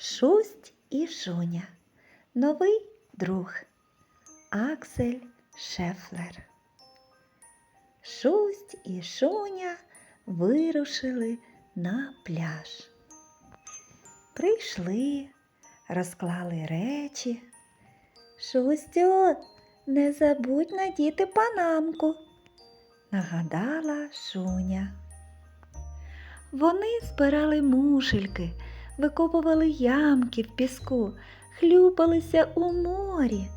Шусть і Шуня. Новий друг Аксель Шефлер. Шусть і Шуня вирушили на пляж. Прийшли, розклали речі. Шустю, не забудь надіти панамку, нагадала Шуня. Вони збирали мушельки, викопували ямки в піску, хлюпалися у морі.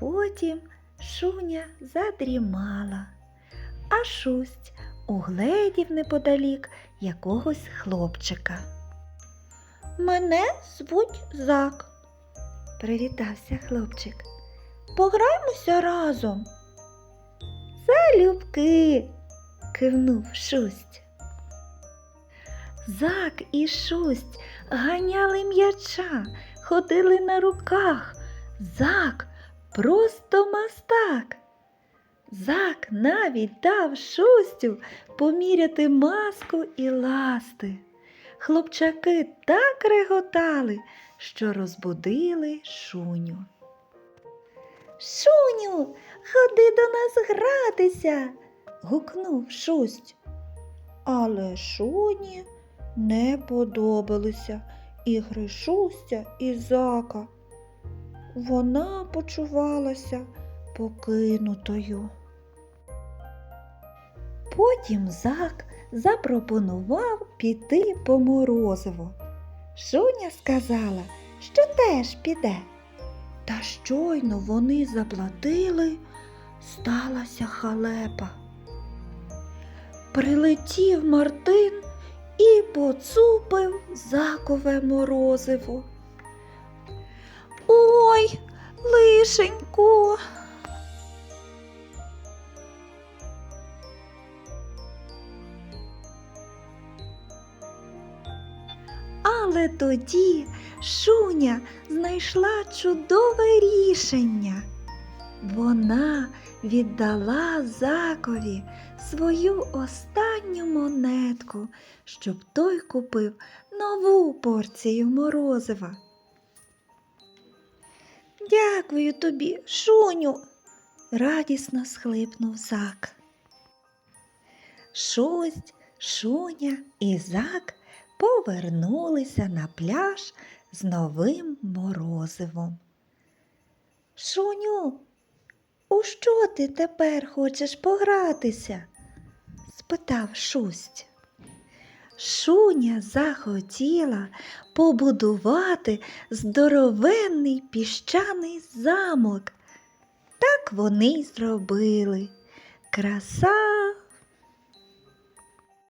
Потім Шуня задрімала, а шусть угледів неподалік якогось хлопчика. Мене звуть Зак, привітався хлопчик. Пограємося разом. Залюбки, кивнув шусть. Зак і шусть ганяли м'яча, ходили на руках. Зак просто мастак. Зак навіть дав шустю поміряти маску і ласти. Хлопчаки так реготали, що розбудили шуню. Шуню, ходи до нас гратися. гукнув шусть. Але шуні не подобалися ігри шустя і зака. Вона почувалася покинутою. Потім зак запропонував піти по морозиво. Шуня сказала, що теж піде. Та щойно вони заплатили, сталася халепа. Прилетів Мартин і поцупив закове морозиво. Ой, лишенько. Але тоді Шуня знайшла чудове рішення. Вона віддала закові свою останню монетку, щоб той купив нову порцію морозива. Дякую тобі, Шуню, радісно схлипнув зак. Шусть, Шуня і зак повернулися на пляж з новим морозивом. Шуню, у що ти тепер хочеш погратися? спитав шусть. Шуня захотіла побудувати здоровенний піщаний замок. Так вони й зробили. Краса